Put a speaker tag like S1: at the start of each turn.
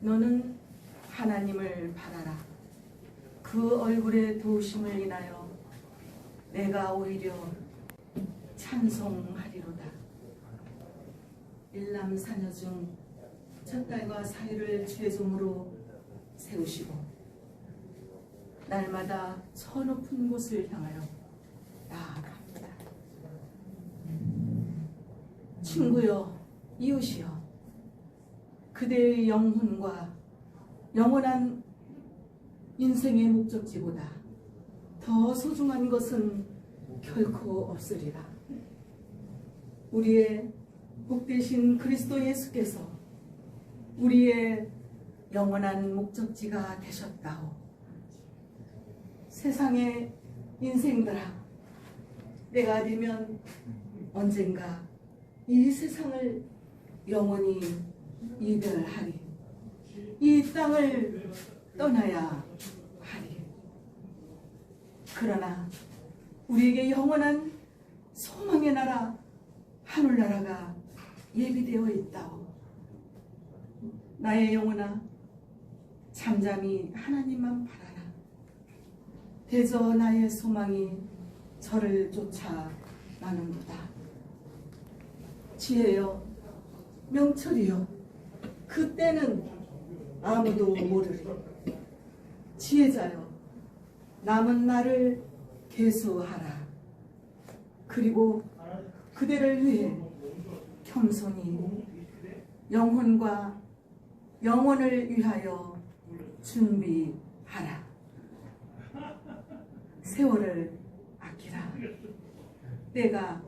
S1: 너는 하나님을 바라라. 그 얼굴의 도우심을 인하여 내가 오히려 찬송하리로다. 일남사녀 중첫 딸과 사위를 주의 종으로 세우시고 날마다 저 높은 곳을 향하여 나아갑니다. 친구여, 이웃이여, 그대의 영혼과 영원한 인생의 목적지보다 더 소중한 것은 결코 없으리라. 우리의 복되신 그리스도 예수께서 우리의 영원한 목적지가 되셨다오. 세상의 인생들아, 내가 되면 언젠가 이 세상을 영원히 이별하리. 이 땅을 떠나야 하리. 그러나 우리에게 영원한 소망의 나라, 하늘나라가 예비되어 있다오. 나의 영혼아, 잠잠히 하나님만 바라라. 대저 나의 소망이 저를 쫓아 나는도다. 지혜여, 명철이여, 그때는 아무도 모르리. 지혜자여, 남은 나를 계수하라. 그리고 그대를 위해 겸손히 영혼과 영혼을 위하여 준비하라. 세월을 아끼라. 때가